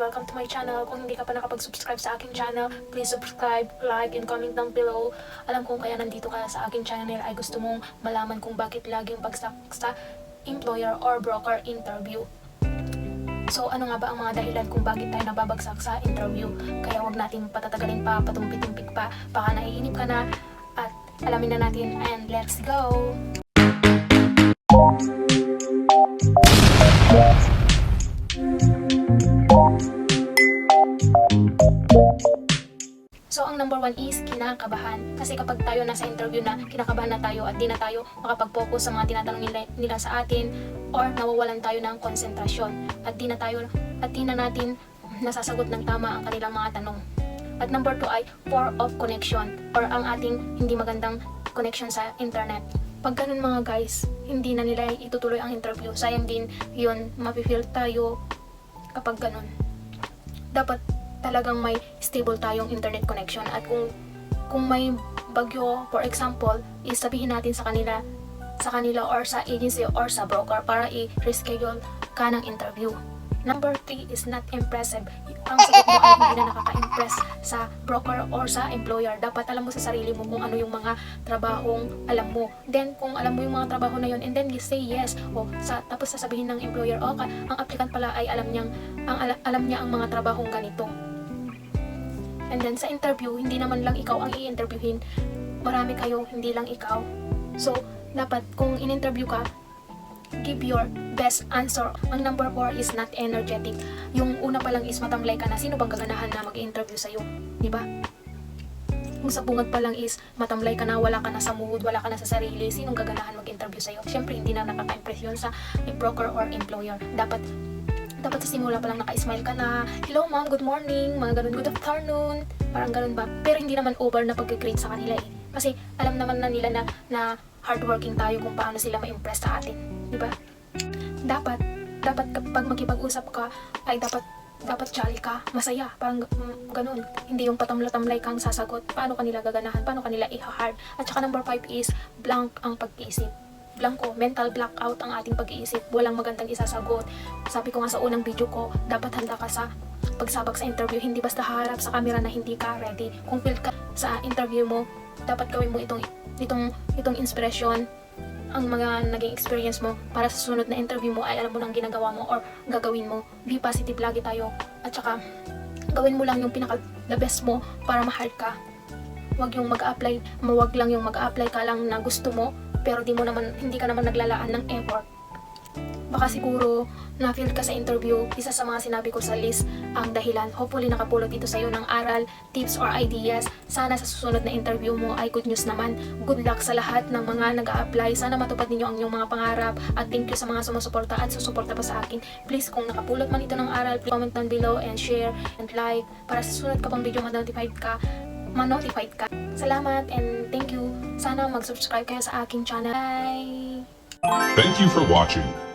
Welcome to my channel. Kung hindi ka pa nakapag-subscribe sa aking channel, please subscribe, like, and comment down below. Alam kong kaya nandito ka sa aking channel ay gusto mong malaman kung bakit laging bagsak sa employer or broker interview. So ano nga ba ang mga dahilan kung bakit tayo nababagsak sa interview? Kaya wag natin patatagalin pa, patumpik-tumpik pa, baka naiinip ka na at alamin na natin and let's go! So, ang number one is kinakabahan. Kasi kapag tayo nasa interview na kinakabahan na tayo at di na tayo makapag-focus sa mga tinatanong nila, nila sa atin or nawawalan tayo ng konsentrasyon at di na tayo at di na natin nasasagot ng tama ang kanilang mga tanong. At number two ay poor of connection or ang ating hindi magandang connection sa internet. Pag ganun mga guys, hindi na nila itutuloy ang interview. Sayang din yun, mapifeel tayo kapag ganun. Dapat talagang may stable tayong internet connection at kung kung may bagyo for example is sabihin natin sa kanila sa kanila or sa agency or sa broker para i-reschedule ka ng interview. Number 3 is not impressive. Ang sagot mo ay hindi na nakaka-impress sa broker or sa employer. Dapat alam mo sa sarili mo kung ano yung mga trabahong alam mo. Then, kung alam mo yung mga trabaho na yun, and then you say yes. O, sa, tapos sasabihin ng employer, o, ka, ang applicant pala ay alam niyang, ang, ala- alam niya ang mga trabahong ganito. And then sa interview, hindi naman lang ikaw ang i-interviewin. Marami kayo, hindi lang ikaw. So, dapat kung in-interview ka, give your best answer. Ang number 4 is not energetic. Yung una pa lang is matamlay ka na. Sino bang gaganahan na mag-interview sa'yo? Di ba? Kung sa bungad pa lang is matamlay ka na, wala ka na sa mood, wala ka na sa sarili, sinong gaganahan mag-interview sa'yo? Siyempre, hindi na nakaka-impress yun sa broker or employer. Dapat dapat sa simula pa lang naka-smile ka na, hello ma'am, good morning, mga ganun, good afternoon, parang ganun ba? Pero hindi naman over na pag-greet sa kanila eh. Kasi alam naman na nila na, na hardworking tayo kung paano sila ma-impress sa atin. Di ba? Dapat, dapat kapag makipag-usap ka, ay dapat dapat jolly ka, masaya, parang mm, ganun. Hindi yung patamla-tamlay kang sasagot. Paano kanila gaganahan? Paano kanila i-hard? At saka number 5 is blank ang pag-iisip blanco, mental blackout ang ating pag-iisip. Walang magandang isasagot. Sabi ko nga sa unang video ko, dapat handa ka sa pagsabak sa interview. Hindi basta harap sa camera na hindi ka ready. Kung feel ka sa interview mo, dapat gawin mo itong itong itong inspiration ang mga naging experience mo para sa sunod na interview mo ay alam mo nang ginagawa mo or gagawin mo. Be positive lagi tayo. At saka, gawin mo lang yung pinaka the best mo para ma-hard ka. Huwag yung mag-apply, mawag lang yung mag-apply ka lang na gusto mo pero di mo naman, hindi ka naman naglalaan ng effort. Baka siguro na-feel ka sa interview, isa sa mga sinabi ko sa list ang dahilan. Hopefully nakapulot ito sa iyo ng aral, tips or ideas. Sana sa susunod na interview mo ay good news naman. Good luck sa lahat ng mga nag apply Sana matupad ninyo ang inyong mga pangarap at thank you sa mga sumusuporta at susuporta pa sa akin. Please kung nakapulot man ito ng aral, please comment down below and share and like para sa susunod ka pang video ma-notified ka ma-notified ka. Salamat and thank you. Sana mag-subscribe kayo sa aking channel. Bye! Thank you for watching.